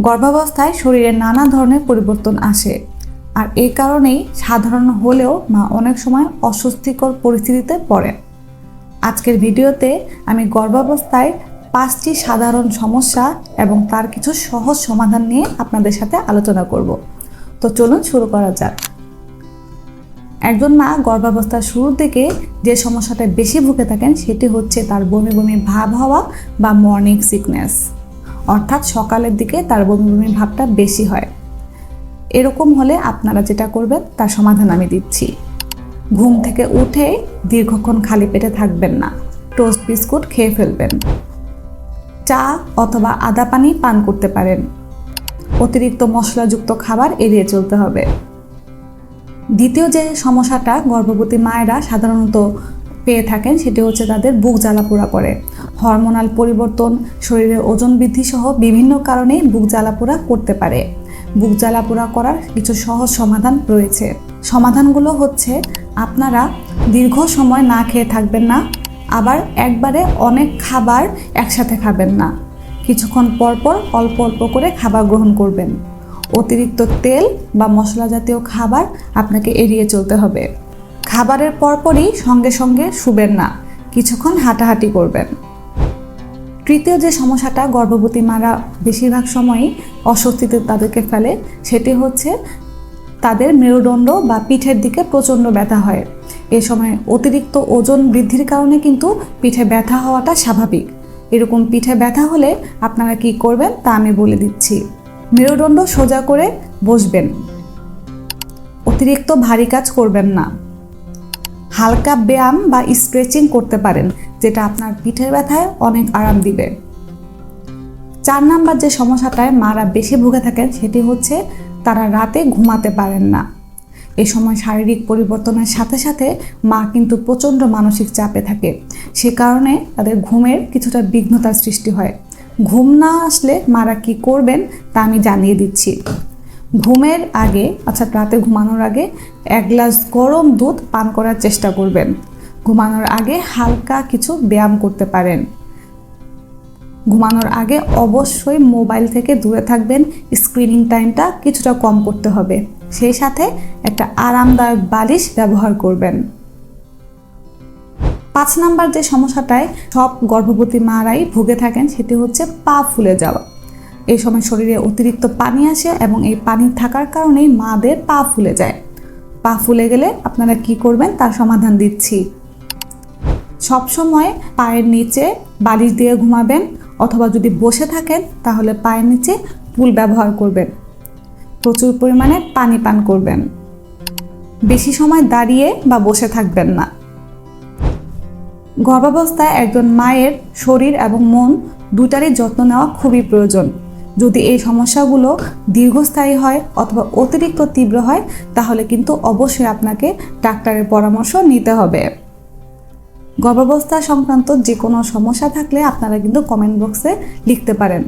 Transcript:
গর্ভাবস্থায় শরীরে নানা ধরনের পরিবর্তন আসে। আর এই কারণেই সাধারণ হলেও মা অনেক সময় অস্বস্তিকর পরিস্থিতিতে পড়ে আজকের ভিডিওতে আমি গর্ভাবস্থায় পাঁচটি সাধারণ সমস্যা এবং তার কিছু সহজ সমাধান নিয়ে আপনাদের সাথে আলোচনা করব। তো চলুন শুরু করা যাক। একজন মা গর্ভাবস্থার শুরুর দিকে যে সমস্যাটা বেশি ভুগে থাকেন সেটি হচ্ছে তার বমি বমি ভাব হওয়া বা মর্নিং সিকনেস অর্থাৎ সকালের দিকে তার বমি বমি ভাবটা বেশি হয়। এরকম হলে আপনারা যেটা করবেন, তার সমাধান আমি দিচ্ছি। ঘুম থেকে উঠে দীর্ঘক্ষণ খালি পেটে থাকবেন না। টোস্ট বিস্কুট খেয়ে ফেলবেন। চা অথবা আদা পানি পান করতে পারেন। অতিরিক্ত মশলাযুক্ত খাবার এড়িয়ে চলতে হবে। দ্বিতীয় যে সমস্যাটা গর্ভবতী মায়েরা সাধারণত পেয়ে থাকেন, সেটি হচ্ছে তাদের বুক জ্বালাপোড়া করে। হরমোনাল পরিবর্তন, শরীরের ওজন বৃদ্ধি সহ বিভিন্ন কারণে বুক জ্বালাপোড়া করতে পারে। বুক জ্বালাপোড়া করার কিছু সহজ সমাধান রয়েছে। সমাধানগুলো হচ্ছে, আপনারা দীর্ঘ সময় না খেয়ে থাকবেন না, আবার একবারে অনেক খাবার একসাথে খাবেন না। কিছুক্ষণ পর পর অল্প অল্প করে খাবার গ্রহণ করবেন। অতিরিক্ত তেল বা মশলা জাতীয় খাবার আপনাকে এড়িয়ে চলতে হবে। খাবারের পরপরই সঙ্গে সঙ্গে শুবেন না, কিছুক্ষণ হাঁটাহাঁটি করবেন। তৃতীয় যে সমস্যাটা গর্ভবতী মারা বেশিরভাগ সময়ই অস্বস্তিতে তাদেরকে ফেলে, সেটি হচ্ছে তাদের মেরুদণ্ড বা পিঠের দিকে প্রচণ্ড ব্যথা হয়। এ সময় অতিরিক্ত ওজন বৃদ্ধির কারণে কিন্তু পিঠে ব্যথা হওয়াটা স্বাভাবিক। এরকম পিঠে ব্যথা হলে আপনারা কি করবেন তা আমি বলে দিচ্ছি। মেরুদণ্ড সোজা করে বসবেন। অতিরিক্ত ভারী কাজ করবেন না। হালকা ব্যায়াম বা স্ট্রেচিং করতে পারেন। যেটা আপনার পিঠের ব্যথায় অনেক আরাম দিবে। চার নাম্বার যে সমস্যাটায় মারা বেশি ভুগে থাকেন সেটি হচ্ছে তারা রাতে ঘুমাতে পারেন না। এ সময় শারীরিক পরিবর্তনের সাথে সাথে মা কিন্তু প্রচণ্ড মানসিক চাপে থাকে। সে কারণে তাদের ঘুমের কিছুটা বিঘ্নতার সৃষ্টি হয়। ঘুম না আসলে মারা কি করবেন তা আমি জানিয়ে দিচ্ছি। ঘুমের আগে, অর্থাৎ রাতে ঘুমানোর আগে, এক গ্লাস গরম দুধ পান করার চেষ্টা করবেন। ঘুমানোর আগে হালকা কিছু ব্যায়াম করতে পারেন। ঘুমানোর আগে অবশ্যই মোবাইল থেকে দূরে থাকবেন, স্ক্রিনিং টাইমটা কিছুটা কম করতে হবে। সেই সাথে একটা আরামদায়ক বালিশ ব্যবহার করবেন। পাঁচ নাম্বার যে সমস্যাটায় সব গর্ভবতী মারাই ভুগে থাকেন সেটি হচ্ছে পা ফুলে যাওয়া। এই সময় শরীরে অতিরিক্ত পানি আসে এবং এই পানি থাকার কারণেই মাদের পা ফুলে যায়। পা ফুলে গেলে আপনারা কি করবেন? তার সমাধান দিচ্ছি। সবসময় পায়ের নিচে বালিশ দিয়ে ঘুমাবেন অথবা যদি বসে থাকেন, তাহলে পায়ের নিচে পুল ব্যবহার করবেন। প্রচুর পরিমাণে পানি পান করবেন। বেশি সময় দাঁড়িয়ে বা বসে থাকবেন না। গর্ভাবস্থায় একজন মায়ের শরীর এবং মন দুটারই যত্ন নেওয়া খুবই প্রয়োজন। যদি এই সমস্যাগুলো দীর্ঘস্থায়ী হয় অথবা অতিরিক্ত তীব্র হয়, তাহলে কিন্তু অবশ্যই আপনাকে ডাক্তারের পরামর্শ নিতে হবে। গর্ভাবস্থা সংক্রান্ত যে কোনো সমস্যা থাকলে আপনারা কিন্তু কমেন্ট বক্সে লিখতে পারেন।